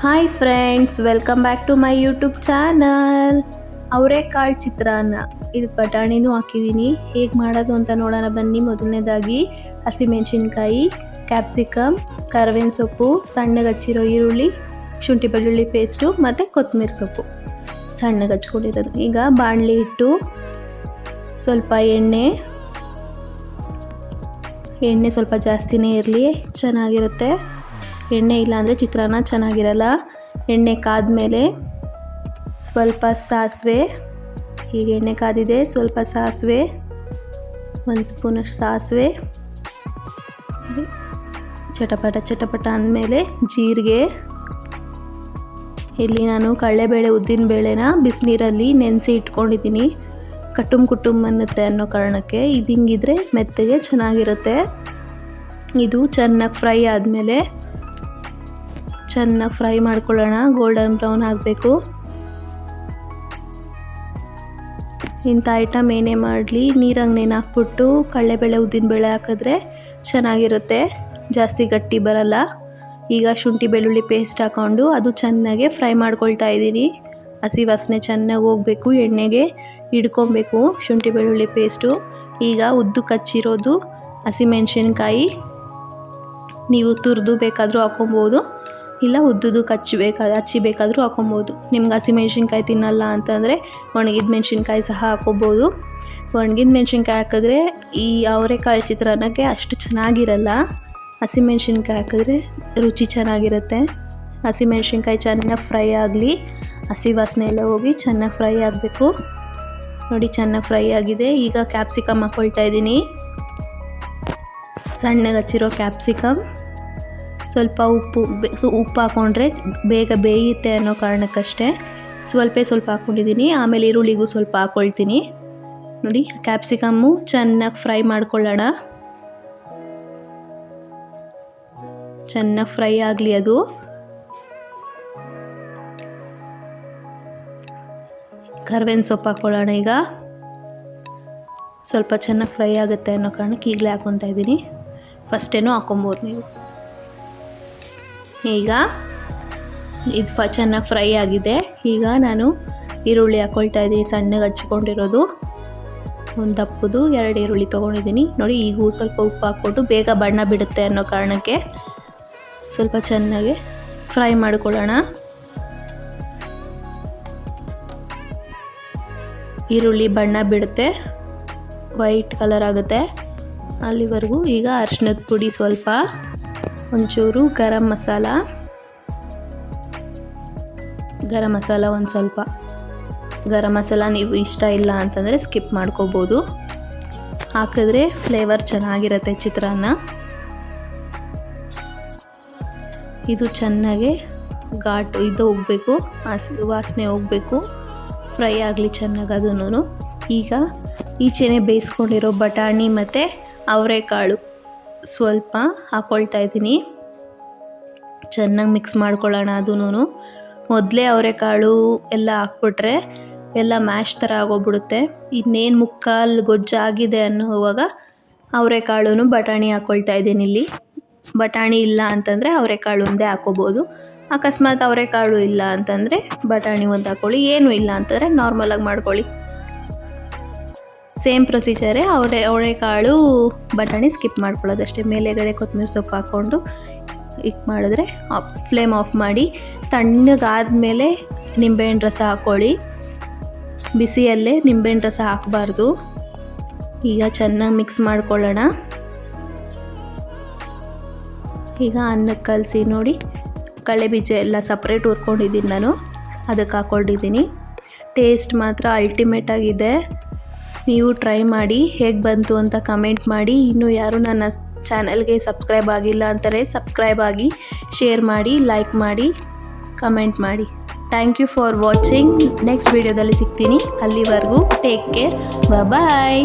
Hi friends welcome back to my YouTube channel ಅವರೆಕಾಳು ಚಿತ್ರಾನ್ನ. ಇದು ಬಟಾಣಿನೂ ಹಾಕಿದ್ದೀನಿ ಹೇಗೆ ಮಾಡೋದು ಅಂತ ನೋಡೋಣ ಬನ್ನಿ ಮೊದಲನೇದಾಗಿ. ಹಸಿಮೆಣಸಿನ್ಕಾಯಿ ಕ್ಯಾಪ್ಸಿಕಮ್ ಕರ್ಬೇವಿನ ಸೊಪ್ಪು, ಸಣ್ಣಗೆ ಹಚ್ಚಿರೋ ಈರುಳ್ಳಿ, ಶುಂಠಿ ಬೆಳ್ಳುಳ್ಳಿ ಪೇಸ್ಟು ಮತ್ತು ಕೊತ್ತಂಬರಿ ಸೊಪ್ಪು. ಸಣ್ಣಗೆ ಹಚ್ಕೊಂಡಿರೋದು. ಈಗ ಬಾಣಲಿ ಇಟ್ಟು ಸ್ವಲ್ಪ ಎಣ್ಣೆ. ಎಣ್ಣೆ ಸ್ವಲ್ಪ ಜಾಸ್ತಿನೇ ಇರಲಿ, ಚೆನ್ನಾಗಿರುತ್ತೆ. ಎಣ್ಣೆ ಇಲ್ಲ ಅಂದರೆ ಚಿತ್ರಾನ್ನ ಚೆನ್ನಾಗಿರಲ್ಲ. ಎಣ್ಣೆ ಕಾದ್ಮೇಲೆ ಸ್ವಲ್ಪ ಸಾಸಿವೆ. ಈಗ ಎಣ್ಣೆ ಕಾದಿದೆ, ಸ್ವಲ್ಪ ಸಾಸಿವೆ, ಒಂದು ಸ್ಪೂನಷ್ಟು ಸಾಸಿವೆ. ಚಟಪಟ ಚಟಪಟ ಅಂದಮೇಲೆ ಜೀರಿಗೆ. ಇಲ್ಲಿ ನಾನು ಕಡಲೆಬೇಳೆ ಉದ್ದಿನಬೇಳೆನ ಬಿಸಿನೀರಲ್ಲಿ ನೆನೆಸಿ ಇಟ್ಕೊಂಡಿದ್ದೀನಿ. ಕಟ್ಟುಮ್ ಕುಟುಂಬ ಅನ್ನುತ್ತೆ ಅನ್ನೋ ಕಾರಣಕ್ಕೆ ಇದು ಹಿಂಗಿದ್ರೆ ಮೆತ್ತಗೆ ಚೆನ್ನಾಗಿರುತ್ತೆ. ಇದು ಚೆನ್ನಾಗಿ ಫ್ರೈ ಆದಮೇಲೆ ಚೆನ್ನಾಗಿ ಫ್ರೈ ಮಾಡ್ಕೊಳ್ಳೋಣ. ಗೋಲ್ಡನ್ ಬ್ರೌನ್ ಆಗಬೇಕು ಇಂಥ ಐಟಮ್ ಏನೇ ಮಾಡಲಿ ನೀರಂಗೆ ನೆನೆ ಹಾಕ್ಬಿಟ್ಟು ಕಡಲೆಬೇಳೆ ಉದ್ದಿನಬೇಳೆ ಹಾಕಿದ್ರೆ ಚೆನ್ನಾಗಿರುತ್ತೆ. ಜಾಸ್ತಿ ಗಟ್ಟಿ ಬರಲ್ಲ. ಈಗ ಶುಂಠಿ ಬೆಳ್ಳುಳ್ಳಿ ಪೇಸ್ಟ್ ಹಾಕ್ಕೊಂಡು ಅದು ಚೆನ್ನಾಗೆ ಫ್ರೈ ಮಾಡ್ಕೊಳ್ತಾ ಇದ್ದೀನಿ. ಹಸಿ ವಾಸನೆ ಚೆನ್ನಾಗಿ ಹೋಗಬೇಕು, ಎಣ್ಣೆಗೆ ಹಿಡ್ಕೊಬೇಕು ಶುಂಠಿ ಬೆಳ್ಳುಳ್ಳಿ ಪೇಸ್ಟು ಈಗ ಉದ್ದು ಕಚ್ಚಿರೋದು ಹಸಿಮೆಣಸಿನ್ಕಾಯಿ ನೀವು ತುರಿದು ಬೇಕಾದರೂ ಹಾಕೊಬೋದು ಇಲ್ಲ ಉದ್ದುದು ಕಚ್ಚಬೇಕಾದ ಹಚ್ಚಿ ಬೇಕಾದರೂ ಹಾಕೊಬೋದು. ನಿಮ್ಗೆ ಹಸಿಮೆಣ್ಸಿನ್ಕಾಯಿ ತಿನ್ನಲ್ಲ ಅಂತಂದರೆ ಒಣಗಿದ ಮೆಣಸಿನ್ಕಾಯಿ ಸಹ ಹಾಕೋಬೋದು. ಒಣಗಿದ ಮೆಣಸಿನ್ಕಾಯಿ ಹಾಕಿದ್ರೆ ಈ ಅವರೆಕಾಳು ಚಿತ್ರಾನ್ನಕ್ಕೆ ಅಷ್ಟು ಚೆನ್ನಾಗಿರಲ್ಲ. ಹಸಿಮೆಣ್ಸಿನ್ಕಾಯಿ ಹಾಕಿದ್ರೆ ರುಚಿ ಚೆನ್ನಾಗಿರುತ್ತೆ. ಹಸಿಮೆಣ್ಸಿನ್ಕಾಯಿ ಚೆನ್ನಾಗಿ ಫ್ರೈ ಆಗಲಿ, ಹಸಿ ವಾಸನೆ ಎಲ್ಲ ಹೋಗಿ ಚೆನ್ನಾಗಿ ಫ್ರೈ ಆಗಬೇಕು. ನೋಡಿ, ಚೆನ್ನಾಗಿ ಫ್ರೈ ಆಗಿದೆ. ಈಗ ಕ್ಯಾಪ್ಸಿಕಮ್ ಹಾಕ್ಕೊಳ್ತಾ ಇದ್ದೀನಿ. ಸಣ್ಣಗೆ ಹಚ್ಚಿರೋ ಕ್ಯಾಪ್ಸಿಕಮ್. ಸ್ವಲ್ಪ ಉಪ್ಪು ಸೊ ಉಪ್ಪು ಹಾಕ್ಕೊಂಡ್ರೆ ಬೇಗ ಬೇಯುತ್ತೆ ಅನ್ನೋ ಕಾರಣಕ್ಕಷ್ಟೇ ಸ್ವಲ್ಪ ಸ್ವಲ್ಪ ಹಾಕ್ಕೊಂಡಿದ್ದೀನಿ. ಆಮೇಲೆ ಈರುಳ್ಳಿಗೂ ಸ್ವಲ್ಪ ಹಾಕ್ಕೊಳ್ತೀನಿ ನೋಡಿ, ಕ್ಯಾಪ್ಸಿಕಮ್ಮು ಚೆನ್ನಾಗಿ ಫ್ರೈ ಮಾಡ್ಕೊಳ್ಳೋಣ. ಚೆನ್ನಾಗಿ ಫ್ರೈ ಆಗಲಿ ಅದು. ಕರ್ಬೇವಿನ ಸೊಪ್ಪು ಹಾಕ್ಕೊಳ್ಳೋಣ ಈಗ. ಸ್ವಲ್ಪ ಚೆನ್ನಾಗಿ ಫ್ರೈ ಆಗುತ್ತೆ ಅನ್ನೋ ಕಾರಣಕ್ಕೆ ಈಗಲೇ ಹಾಕ್ಕೊತಾ ಇದ್ದೀನಿ. ಫಸ್ಟೇನೂ ಹಾಕೊಬೋದು ನೀವು. ಈಗ ಇದು ಫ, ಚೆನ್ನಾಗಿ ಫ್ರೈ ಆಗಿದೆ. ಈಗ ನಾನು ಈರುಳ್ಳಿ ಹಾಕ್ಕೊಳ್ತಾ ಇದ್ದೀನಿ. ಸಣ್ಣಗೆ ಹಚ್ಕೊಂಡಿರೋದು. ಒಂದು ದಪ್ಪದು ಎರಡು ಈರುಳ್ಳಿ ತೊಗೊಂಡಿದ್ದೀನಿ. ನೋಡಿ, ಈಗೂ ಸ್ವಲ್ಪ ಉಪ್ಪು ಹಾಕ್ಬಿಟ್ಟು ಬೇಗ ಬಣ್ಣ ಬಿಡುತ್ತೆ ಅನ್ನೋ ಕಾರಣಕ್ಕೆ ಸ್ವಲ್ಪ ಚೆನ್ನಾಗಿ ಫ್ರೈ ಮಾಡ್ಕೊಳ್ಳೋಣ. ಈರುಳ್ಳಿ ಬಣ್ಣ ಬಿಡುತ್ತೆ. ವೈಟ್ ಕಲರ್ ಆಗುತ್ತೆ. ಅಲ್ಲಿವರೆಗೂ ಈಗ ಅರ್ಶಿನದ ಪುಡಿ ಸ್ವಲ್ಪ ಒಂಚೂರು ಗರಂ ಮಸಾಲ. ಗರಂ ಮಸಾಲ ಒಂದು ಸ್ವಲ್ಪ. ಗರಂ ಮಸಾಲ ನೀವು ಇಷ್ಟ ಇಲ್ಲ ಅಂತಂದರೆ ಸ್ಕಿಪ್ ಮಾಡ್ಕೋಬೋದು. ಹಾಕಿದ್ರೆ ಫ್ಲೇವರ್ ಚೆನ್ನಾಗಿರುತ್ತೆ ಚಿತ್ರಾನ್ನ. ಇದು ಚೆನ್ನಾಗಿ ಘಾಟ್ ಇದು ಹೋಗಬೇಕು ವಾಸನೆ ಹೋಗಬೇಕು ಫ್ರೈ ಆಗಲಿ ಚೆನ್ನಾಗಿ ಅದನ್ನು. ಈಗ ಈಚೆನೆ ಬೇಯಿಸ್ಕೊಂಡಿರೋ ಬಟಾಣಿ ಮತ್ತು ಅವರೆಕಾಳು. ಸ್ವಲ್ಪ ಹಾಕ್ಕೊಳ್ತಾ ಇದ್ದೀನಿ. ಚೆನ್ನಾಗಿ ಮಿಕ್ಸ್ ಮಾಡ್ಕೊಳ್ಳೋಣ ಅದೂ ಮೊದಲೇ ಅವರೆಕಾಳು ಎಲ್ಲ ಹಾಕ್ಬಿಟ್ರೆ ಎಲ್ಲ ಮ್ಯಾಶ್ ಥರ ಆಗೋಗ್ಬಿಡುತ್ತೆ. ಇನ್ನೇನು ಮುಕ್ಕಾಲು ಗೊಜ್ಜಾಗಿದೆ ಅನ್ನುವಾಗ ಅವರೆಕಾಳು ಬಟಾಣಿ ಹಾಕ್ಕೊಳ್ತಾ ಇದ್ದೀನಿ ಇಲ್ಲಿ. ಬಟಾಣಿ ಇಲ್ಲ ಅಂತಂದರೆ ಅವರೆಕಾಳು ಒಂದೇ ಹಾಕೋಬೋದು. ಅಕಸ್ಮಾತ್ ಅವರೆಕಾಳು ಇಲ್ಲ ಅಂತಂದರೆ ಬಟಾಣಿ ಒಂದು ಹಾಕ್ಕೊಳ್ಳಿ ಏನೂ ಇಲ್ಲ ಅಂತಂದರೆ ನಾರ್ಮಲಾಗಿ ಮಾಡ್ಕೊಳ್ಳಿ. ಸೇಮ್ ಪ್ರೊಸೀಜರೇ ಅವರೆ ಕಾಳು ಬಟಾಣಿ ಸ್ಕಿಪ್ ಮಾಡ್ಕೊಳ್ಳೋದಷ್ಟೇ. ಮೇಲೆಗಡೆ ಕೊತ್ತಂಬರಿ ಸೊಪ್ಪು ಹಾಕ್ಕೊಂಡು ಇದು ಮಾಡಿದ್ರೆ ಫ್ಲೇಮ್ ಆಫ್ ಮಾಡಿ, ತಣ್ಣಗಾದಮೇಲೆ ನಿಂಬೆಹಣ್ಣು ರಸ ಹಾಕ್ಕೊಳ್ಳಿ. ಬಿಸಿಯಲ್ಲೇ ನಿಂಬೆಹಣ್ಣು ರಸ ಹಾಕಬಾರ್ದು. ಈಗ ಚೆನ್ನಾಗಿ ಮಿಕ್ಸ್ ಮಾಡ್ಕೊಳ್ಳೋಣ. ಈಗ ಅನ್ನಕ್ಕೆ ಕಲಸಿ ನೋಡಿ ಕಳೆ ಬೀಜ ಎಲ್ಲ ಸಪ್ರೇಟ್ ಹುರ್ಕೊಂಡಿದ್ದೀನಿ ನಾನು, ಅದಕ್ಕೆ ಹಾಕ್ಕೊಂಡಿದ್ದೀನಿ. ಟೇಸ್ಟ್ ಮಾತ್ರ ಅಲ್ಟಿಮೇಟ್ ಆಗಿದೆ. ನೀವು ಟ್ರೈ ಮಾಡಿ ಹೇಗೆ ಬಂತು ಅಂತ ಕಮೆಂಟ್ ಮಾಡಿ. ಇನ್ನೂ ಯಾರು ನನ್ನ ಚಾನಲ್ಗೆ ಸಬ್ಸ್ಕ್ರೈಬ್ ಆಗಿಲ್ಲ ಅಂತಾರೆ ಸಬ್ಸ್ಕ್ರೈಬ್ ಆಗಿ ಶೇರ್ ಮಾಡಿ ಲೈಕ್ ಮಾಡಿ ಕಮೆಂಟ್ ಮಾಡಿ. Thank you for watching next ವಿಡಿಯೋದಲ್ಲಿ ಸಿಗ್ತೀನಿ. ಅಲ್ಲಿವರೆಗೂ ಟೇಕ್ ಕೇರ್ ಬಾಯ್